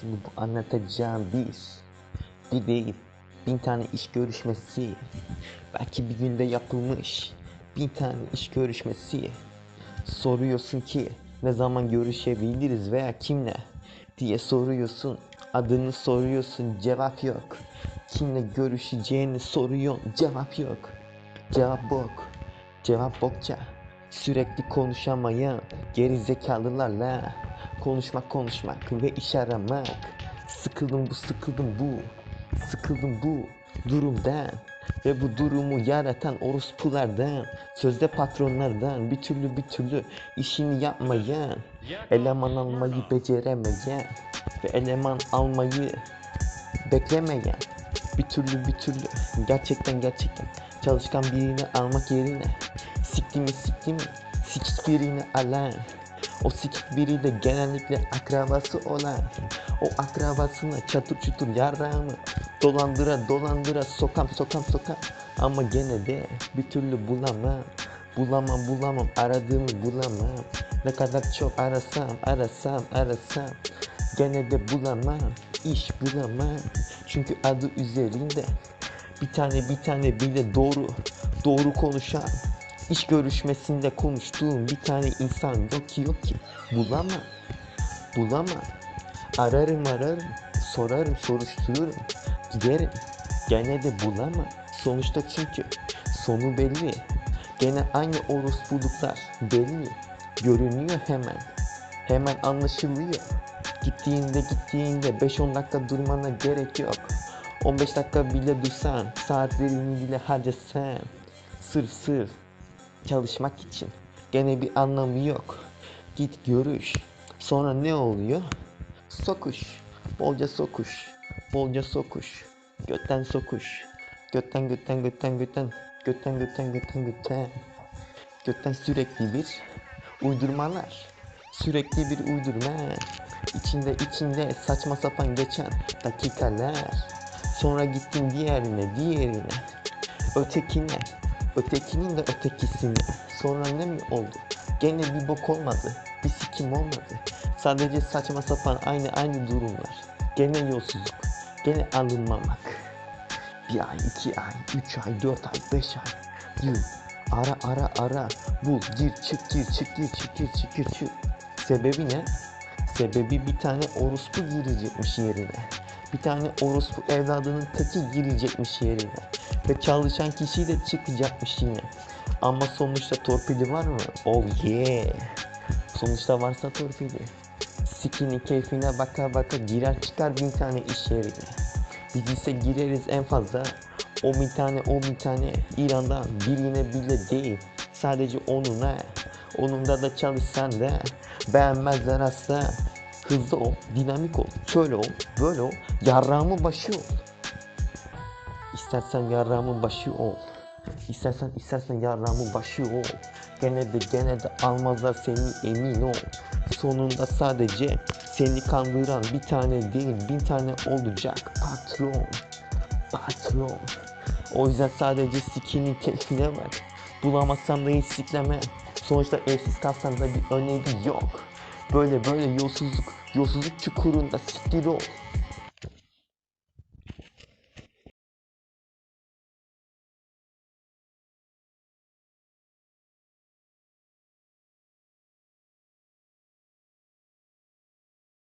Şimdi bu anlatacağım biz bir değil bin tane iş görüşmesi belki bir günde yapılmış bin tane iş görüşmesi. Soruyorsun ki ne zaman görüşebiliriz veya kimle diye soruyorsun adını soruyorsun cevap yok. Kimle görüşeceğini soruyorsun cevap yok. Cevap bok cevap bokça sürekli konuşamayan geri zekalılarla konuşmak konuşmak ve iş aramak. Sıkıldım bu sıkıldım bu sıkıldım bu durumdan ve bu durumu yaratan orospulardan sözde patronlardan bir türlü bir türlü işini yapmayan eleman almayı beceremeyen ve eleman almayı beklemeyen bir türlü bir türlü gerçekten gerçekten çalışkan birini almak yerine siktimi siktimi sikik birini alan o sikik biri de genellikle akrabası olan o akrabasına çatır çutur yarrağımı dolandıra dolandıra sokam sokam sokam ama gene de bir türlü bulamam bulamam bulamam aradığımı bulamam. Ne kadar çok arasam arasam arasam. Gene de bulamam iş bulamam. Çünkü adı üzerinde bir tane bir tane bile doğru doğru konuşan iş görüşmesinde konuştuğum bir tane insan yok ki yok ki. Bulamam. Bulamam. Ararım ararım. Sorarım soruştururum. Giderim. Gene de bulamam. Sonuçta çünkü sonu belli. Gene aynı orospuluklar belli. Görünüyor hemen. Hemen anlaşılıyor. Gittiğinde gittiğinde 5-10 dakika durmana gerek yok. 15 dakika bile dursan saatlerini bile harcasan sırf sırf çalışmak için. Gene bir anlamı yok. Git görüş. Sonra ne oluyor? Sokuş. Bolca sokuş. Bolca sokuş. Götten sokuş. Götten götten götten götten. Götten götten götten götten. Götten sürekli bir uydurmalar. Sürekli bir uydurma. İçinde içinde saçma sapan geçen dakikalar. Sonra gittin diğerine diğerine. Ötekine ötekinin de ötekisine sonra ne mi oldu? Gene bir bok olmadı bir sikim olmadı. Sadece saçma sapan aynı aynı durumlar. Gene yolsuzluk gene alınmamak. Bir ay iki ay üç ay dört ay beş ay. Yıl. Ara ara ara. Bul gir çık gir çık gir çık gir çık gir çık. Sebebi ne sebebi bir tane orospu girecekmiş yerine. Bir tane orospu evladının teki girecekmiş yerine. Ve çalışan kişi de çıkacakmış yine. Ama sonuçta torpili var mı? Oh yeah. Sonuçta varsa torpili. Sikinin keyfine baka baka girer çıkar bin tane iş yerine. Biz ise gireriz en fazla o bin tane o bin tane. İran'dan birine bile değil. Sadece onuna onunda da çalışsan da beğenmezler asla hızlı ol dinamik ol şöyle ol böyle ol. Yarrağımın başı ol. İstersen yarrağımın başı ol. İstersen istersen yarrağımın başı ol. Gene de gene de almazlar seni emin ol. Sonunda sadece seni kandıran bir tane değil bin tane olacak. Patron Patron. O yüzden sadece sikinin keyfine bak Bulamazsan da hiç sikleme. Sonuçta evsiz kalsan da bir önemi yok Böyle böyle yolsuzluk Yolsuzluk çukurunda siktir ol